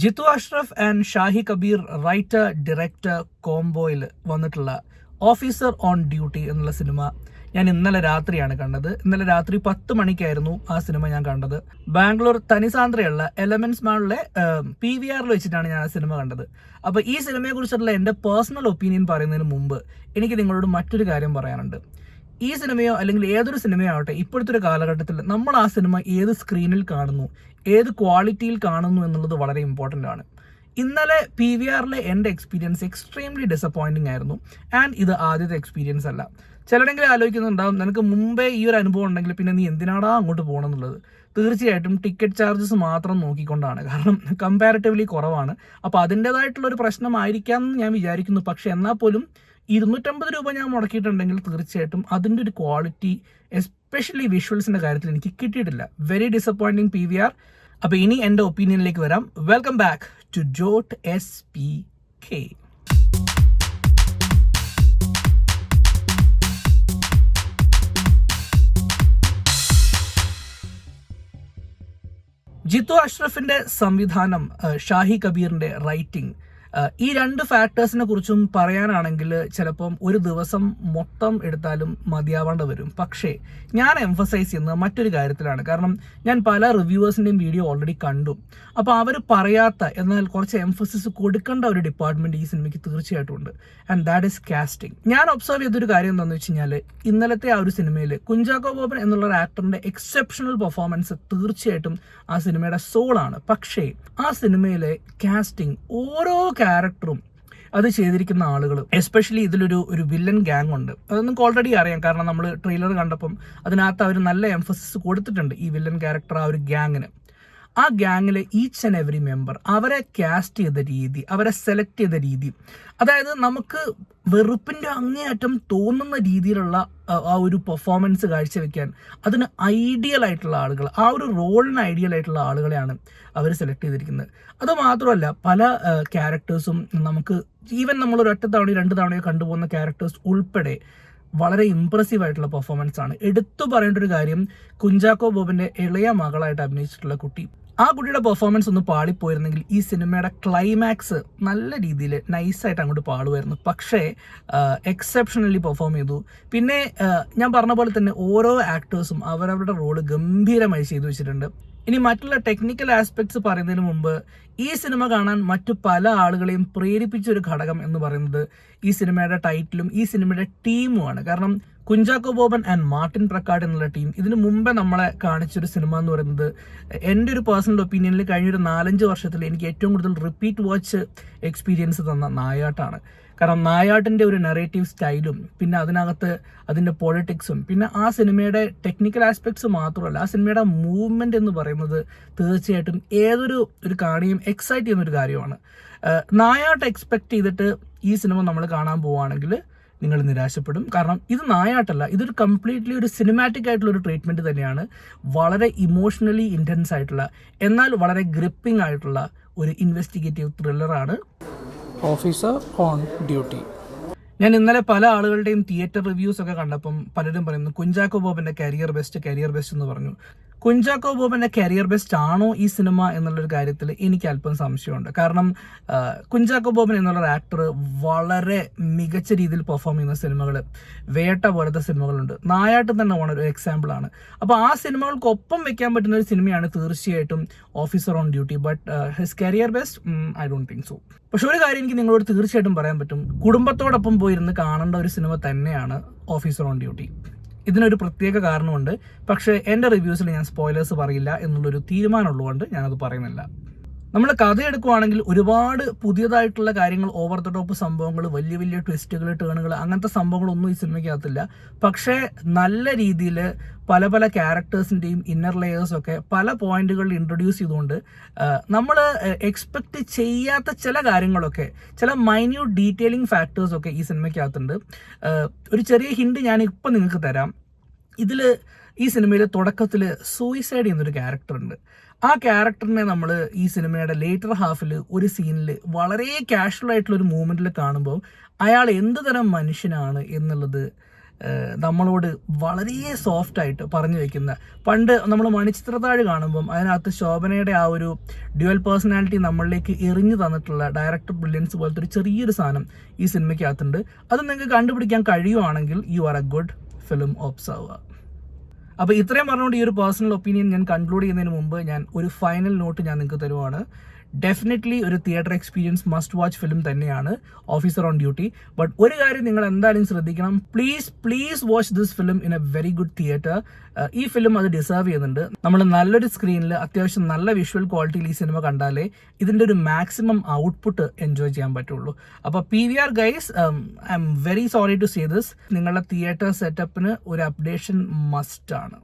Jithu Ashraf and Shahi Kabir writer director കോംബോയിൽ വന്നിട്ടുള്ള officer on duty എന്നുള്ള cinema ഞാൻ ഇന്നലെ രാത്രിയാണ് കണ്ടത്. ഇന്നലെ രാത്രി പത്ത് മണിക്കായിരുന്നു ആ സിനിമ ഞാൻ കണ്ടത്. ബാംഗ്ലൂർ തനിസാന്ദ്രയുള്ള എലമെന്റ്സ് മാളിലെ പി വി ആറിൽ വെച്ചിട്ടാണ് ഞാൻ ആ സിനിമ കണ്ടത്. അപ്പോൾ ഈ സിനിമയെക്കുറിച്ചുള്ള എന്റെ പേഴ്സണൽ ഒപ്പീനിയൻ പറയുന്നതിന് മുമ്പ് എനിക്ക് നിങ്ങളോട് മറ്റൊരു കാര്യം പറയാനുണ്ട്. ഈ സിനിമയോ അല്ലെങ്കിൽ ഏതൊരു സിനിമയോ ആവട്ടെ ഇപ്പോഴത്തെ ഒരു കാലഘട്ടത്തിൽ നമ്മൾ ആ സിനിമ ഏത് സ്ക്രീനിൽ കാണുന്നു ഏത് ക്വാളിറ്റിയിൽ കാണുന്നു എന്നുള്ളത് വളരെ ഇമ്പോർട്ടന്റ് ആണ്. ഇന്നലെ പി വി ആറിലെ എന്റെ എക്സ്പീരിയൻസ് എക്സ്ട്രീംലി ഡിസപ്പോയിന്റിംഗ് ആയിരുന്നു. ആൻഡ് ഇത് ആദ്യത്തെ എക്സ്പീരിയൻസ് അല്ല. ചിലരെങ്കിലും ആലോചിക്കുന്നുണ്ടാവും നിനക്ക് മുമ്പേ ഈ ഒരു അനുഭവം ഉണ്ടെങ്കിൽ പിന്നെ നീ എന്തിനാടാ അങ്ങോട്ട് പോകണം എന്നുള്ളത് തീർച്ചയായിട്ടും ടിക്കറ്റ് ചാർജസ് മാത്രം നോക്കിക്കൊണ്ടാണ്. കാരണം കമ്പാരിറ്റീവ്ലി കുറവാണ്. അപ്പോൾ അതിന്റെതായിട്ടുള്ള ഒരു പ്രശ്നമായിരിക്കാം എന്ന് ഞാൻ വിചാരിക്കുന്നു. പക്ഷേ എന്നാൽ പോലും ഇരുന്നൂറ്റമ്പത് രൂപ ഞാൻ മുടക്കിയിട്ടുണ്ടെങ്കിൽ തീർച്ചയായിട്ടും അതിന്റെ ഒരു ക്വാളിറ്റി എസ്പെഷ്യലി വിഷ്വൽസിന്റെ കാര്യത്തിൽ എനിക്ക് കിട്ടിയിട്ടില്ല. Very disappointing P V R അപ്പോൾ ഇനി എന്റെ ഒപ്പീനിയനിലേക്ക് വരാം. Welcome back to Jot S P K Jithu അഷ്റഫിന്റെ സംവിധാനം ഷാഹി കബീറിന്റെ റൈറ്റിംഗ് ഈ രണ്ട് ഫാക്ടേഴ്സിനെ കുറിച്ചും പറയാനാണെങ്കിൽ ചിലപ്പം ഒരു ദിവസം മൊത്തം എടുത്താലും മതിയാവേണ്ട വരും. പക്ഷേ ഞാൻ എംഫസൈസ് ചെയ്യുന്നത് മറ്റൊരു കാര്യത്തിലാണ്. കാരണം ഞാൻ പല റിവ്യൂവേഴ്സിന്റെയും വീഡിയോ ഓൾറെഡി കണ്ടു. അപ്പോൾ അവർ പറയാത്ത എന്നാൽ കുറച്ച് എംഫസിസ് കൊടുക്കേണ്ട ഒരു ഡിപ്പാർട്ട്മെന്റ് ഈ സിനിമയ്ക്ക് തീർച്ചയായിട്ടും ഉണ്ട്. ആൻഡ് ദാറ്റ് ഇസ് കാസ്റ്റിംഗ് ഞാൻ ഒബ്സർവ് ചെയ്തൊരു കാര്യം എന്താണെന്ന് വെച്ച് കഴിഞ്ഞാൽ ഇന്നലത്തെ ആ ഒരു സിനിമയിൽ കുഞ്ചാക്കോ ബോബൻ എന്നുള്ള ഒരു ആക്ടറിന്റെ എക്സെപ്ഷണൽ പെർഫോമൻസ് തീർച്ചയായിട്ടും ആ സിനിമയുടെ സോളാണ് പക്ഷേ ആ സിനിമയിലെ കാസ്റ്റിംഗ് ഓരോ ക്യാരക്ടറും അത് ചെയ്തിരിക്കുന്ന ആളുകൾ എസ്പെഷ്യലി ഇതിലൊരു ഒരു വില്ലൻ ഗ്യാങ് ഉണ്ട്. അത് നിങ്ങൾക്ക് ഓൾറെഡി അറിയാം. കാരണം നമ്മൾ ട്രെയിലർ കണ്ടപ്പം അതിനകത്ത് അവർ നല്ല എംഫസിസ് കൊടുത്തിട്ടുണ്ട് ഈ വില്ലൻ ക്യാരക്ടർ ആ ഒരു ഗ്യാങ്ങിന് ആ ഗ്യാങ്ങിലെ ഈച്ച് ആൻഡ് എവറി മെമ്പർ അവരെ കാസ്റ്റ് ചെയ്ത രീതി അവരെ സെലക്ട് ചെയ്ത രീതി. അതായത് നമുക്ക് വെറുപ്പിന്റെ അങ്ങേയറ്റം തോന്നുന്ന രീതിയിലുള്ള ആ, ഒരു പെർഫോമൻസ് കാഴ്ചവെക്കാൻ അതിന് ഐഡിയൽ ആയിട്ടുള്ള ആളുകൾ ആ ഒരു റോളിന് ഐഡിയൽ ആയിട്ടുള്ള ആളുകളെയാണ് അവർ സെലക്ട് ചെയ്തിരിക്കുന്നത്. അത് മാത്രമല്ല പല ക്യാരക്ടേഴ്സും നമുക്ക് ഈവൻ നമ്മൾ ഒരു ഒറ്റ തവണയോ രണ്ട് തവണയോ കണ്ടുപോകുന്ന ക്യാരക്ടേഴ്സ് ഉൾപ്പെടെ വളരെ ഇമ്പ്രസീവ് ആയിട്ടുള്ള പെർഫോമൻസ് ആണ്. എടുത്തു പറയേണ്ട ഒരു കാര്യം കുഞ്ചാക്കോ ബോബിന്റെ ഇളയ മകളായിട്ട് അഭിനയിച്ചിട്ടുള്ള കുട്ടി. ആ കുട്ടിയുടെ പെർഫോമൻസ് ഒന്ന് പാളിപ്പോയിരുന്നെങ്കിൽ ഈ സിനിമയുടെ ക്ലൈമാക്സ് നല്ല രീതിയിൽ നൈസായിട്ട് അങ്ങോട്ട് പാടുമായിരുന്നു പക്ഷേ എക്സെപ്ഷണലി പെർഫോം ചെയ്തു. പിന്നെ ഞാൻ പറഞ്ഞ പോലെ തന്നെ ഓരോ ആക്ടേഴ്സും അവരവരുടെ റോൾ ഗംഭീരമായി ചെയ്തു വെച്ചിട്ടുണ്ട്. ഇനി മറ്റുള്ള ടെക്നിക്കൽ ആസ്പെക്ട്സ് പറയുന്നതിന് മുമ്പ് ഈ സിനിമ കാണാൻ മറ്റു പല ആളുകളെയും പ്രേരിപ്പിച്ച ഒരു ഘടകം എന്ന് പറയുന്നത് ഈ സിനിമയുടെ ടൈറ്റിലും ഈ സിനിമയുടെ ടീമുമാണ് കാരണം കുഞ്ചാക്കോ ബോബൻ ആൻഡ് മാർട്ടിൻ പ്രക്കാട് എന്നുള്ള ടീം ഇതിനു മുമ്പേ നമ്മളെ കാണിച്ചൊരു സിനിമ എന്ന് പറയുന്നത് എന്റെ ഒരു പേഴ്സണൽ ഒപ്പീനിയനിൽ കഴിഞ്ഞൊരു നാലഞ്ച് വർഷത്തിൽ എനിക്ക് ഏറ്റവും കൂടുതൽ റിപ്പീറ്റ് വാച്ച് എക്സ്പീരിയൻസ് തന്ന നായാട്ടാണ്. കാരണം നായാട്ടിന്റെ ഒരു നെറേറ്റീവ് സ്റ്റൈലും പിന്നെ അതിനകത്ത് അതിന്റെ പൊളിറ്റിക്സും പിന്നെ ആ സിനിമയുടെ ടെക്നിക്കൽ ആസ്പെക്ട്സ് മാത്രമല്ല ആ സിനിമയുടെ മൂവ്മെന്റ് എന്ന് പറയുന്നത് തീർച്ചയായിട്ടും ഏതൊരു ഒരു കാണിയും എക്സൈറ്റ് ചെയ്യുന്ന ഒരു കാര്യമാണ്. നായാട്ട് എക്സ്പെക്ട് ചെയ്തിട്ട് ഈ സിനിമ നമ്മൾ കാണാൻ പോവുകയാണെങ്കിൽ നിങ്ങൾ നിരാശപ്പെടും. കാരണം ഇത് നായാട്ടല്ല. ഇതൊരു കംപ്ലീറ്റ്ലി ഒരു സിനിമാറ്റിക് ആയിട്ടുള്ള ഒരു ട്രീറ്റ്മെന്റ് തന്നെയാണ്. വളരെ ഇമോഷണലി ഇന്റൻസ് ആയിട്ടുള്ള എന്നാൽ വളരെ ഗ്രിപ്പിംഗ് ആയിട്ടുള്ള ഒരു ഇൻവെസ്റ്റിഗേറ്റീവ് ത്രില്ലറാണ് ഓഫീസർ ഓൺ ഡ്യൂട്ടി ഞാൻ ഇന്നലെ പല ആളുകളുടെയും തിയേറ്റർ റിവ്യൂസ് ഒക്കെ കണ്ടപ്പം പലരും പറയുന്നു കുഞ്ചാക്കോ ബോബിന്റെ കരിയർ ബെസ്റ്റ് കരിയർ ബെസ്റ്റ് എന്ന് പറഞ്ഞു. കുഞ്ചാക്കോ ബോബന്റെ കരിയർ ബെസ്റ്റ് ആണോ ഈ സിനിമ എന്നുള്ളൊരു കാര്യത്തിൽ എനിക്ക് അല്പം സംശയമുണ്ട്. കാരണം കുഞ്ചാക്കോ ബോബൻ എന്നുള്ള ആക്ടർ വളരെ മികച്ച രീതിയിൽ പെർഫോം ചെയ്യുന്ന സിനിമകൾ വേട്ട പോലത്തെ സിനിമകളുണ്ട് നായാട്ട് തന്നെ ഓണ ഒരു എക്സാമ്പിളാണ് അപ്പോൾ ആ സിനിമകൾക്കൊപ്പം വെക്കാൻ പറ്റുന്ന ഒരു സിനിമയാണ് തീർച്ചയായിട്ടും officer on duty but his career best I don't think so പക്ഷെ ഒരു കാര്യം എനിക്ക് നിങ്ങളോട് തീർച്ചയായിട്ടും പറയാൻ പറ്റും. കുടുംബത്തോടൊപ്പം പോയിരുന്ന് കാണേണ്ട ഒരു സിനിമ തന്നെയാണ് ഓഫീസർ ഓൺ ഡ്യൂട്ടി ഇതിനൊരു പ്രത്യേക കാരണമുണ്ട്. പക്ഷേ എന്റെ റിവ്യൂസിൽ ഞാൻ സ്പോയിലേഴ്സ് പറയില്ല എന്നുള്ളൊരു തീരുമാനമുള്ളതുകൊണ്ട് ഞാനത് പറയുന്നില്ല. നമ്മൾ കഥ എടുക്കുവാണെങ്കിൽ ഒരുപാട് പുതിയതായിട്ടുള്ള കാര്യങ്ങൾ ഓവർ ദ ടോപ്പ് സംഭവങ്ങൾ വലിയ വലിയ ട്വിസ്റ്റുകൾ ടേണുകൾ അങ്ങനത്തെ സംഭവങ്ങളൊന്നും ഈ സിനിമയ്ക്കകത്തില്ല. പക്ഷേ നല്ല രീതിയിൽ പല പല ക്യാരക്ടേഴ്സിന്റെയും ഇന്നർ ലെയേഴ്സും ഒക്കെ പല പോയിന്റുകളിൽ ഇൻട്രൊഡ്യൂസ് ചെയ്തുകൊണ്ട് നമ്മൾ എക്സ്പെക്ട് ചെയ്യാത്ത ചില കാര്യങ്ങളൊക്കെ ചില മൈന്യൂട്ട് ഡീറ്റെയിലിംഗ് ഫാക്ടേഴ്സൊക്കെ ഈ സിനിമയ്ക്കകത്തുണ്ട്. ഒരു ചെറിയ ഹിൻഡ് ഞാൻ ഇപ്പം നിങ്ങൾക്ക് തരാം. ഇതിൽ ഈ സിനിമയിൽ തുടക്കത്തിൽ സൂയിസൈഡ് എന്നൊരു ക്യാരക്ടർ ഉണ്ട്. ആ ക്യാരക്ടറിനെ നമ്മൾ ഈ സിനിമയുടെ ലേറ്റർ ഹാഫിൽ ഒരു സീനിൽ വളരെ കാഷ്വൽ ആയിട്ടുള്ള ഒരു മൂമെന്റിൽ കാണുമ്പോൾ അയാൾ എന്ത് തരം മനുഷ്യനാണ് എന്നുള്ളത് നമ്മളോട് വളരെ സോഫ്റ്റായിട്ട് പറഞ്ഞു വയ്ക്കുന്ന പണ്ട് നമ്മൾ മണിച്ചിത്രത്താഴ് കാണുമ്പം അതിനകത്ത് ശോഭനയുടെ ആ ഒരു ഡ്യുവൽ പേഴ്സണാലിറ്റി നമ്മളിലേക്ക് എറിഞ്ഞു തന്നിട്ടുള്ള ഡയറക്ടർ ബ്രില്യൻസ് പോലത്തെ ഒരു ചെറിയൊരു സാധനം ഈ സിനിമയ്ക്കകത്തുണ്ട്. അത് നിങ്ങൾക്ക് കണ്ടുപിടിക്കാൻ കഴിയുവാണെങ്കിൽ you are a good film observer അപ്പോൾ ഇത്രയും പറഞ്ഞുകൊണ്ട് ഈ ഒരു പേഴ്സണൽ ഒപ്പീനിയൻ ഞാൻ കൺക്ലൂഡ് ചെയ്യുന്നതിന് മുമ്പ് ഞാൻ ഒരു ഫൈനൽ നോട്ട് ഞാൻ നിങ്ങൾക്ക് തരുവാണ്. ഡെഫിനറ്റ്ലി ഒരു theatre experience must watch film തന്നെയാണ് ഓഫീസർ ഓൺ ഡ്യൂട്ടി ബട്ട് ഒരു കാര്യം നിങ്ങൾ എന്തായാലും ശ്രദ്ധിക്കണം. Please please watch this film in a very good theatre ഈ ഫിലിം അത് ഡിസേർവ് ചെയ്യുന്നുണ്ട്. നമ്മൾ നല്ലൊരു സ്ക്രീനിൽ അത്യാവശ്യം നല്ല വിഷ്വൽ ക്വാളിറ്റിയിൽ ഈ സിനിമ കണ്ടാലേ ഇതിന്റെ ഒരു മാക്സിമം ഔട്ട്പുട്ട് എൻജോയ് ചെയ്യാൻ പറ്റുള്ളൂ. അപ്പോൾ P V R guys I'm very sorry to say this നിങ്ങളുടെ തിയേറ്റർ സെറ്റപ്പിന് ഒരു അപ്ഡേഷൻ മസ്റ്റ് ആണ്.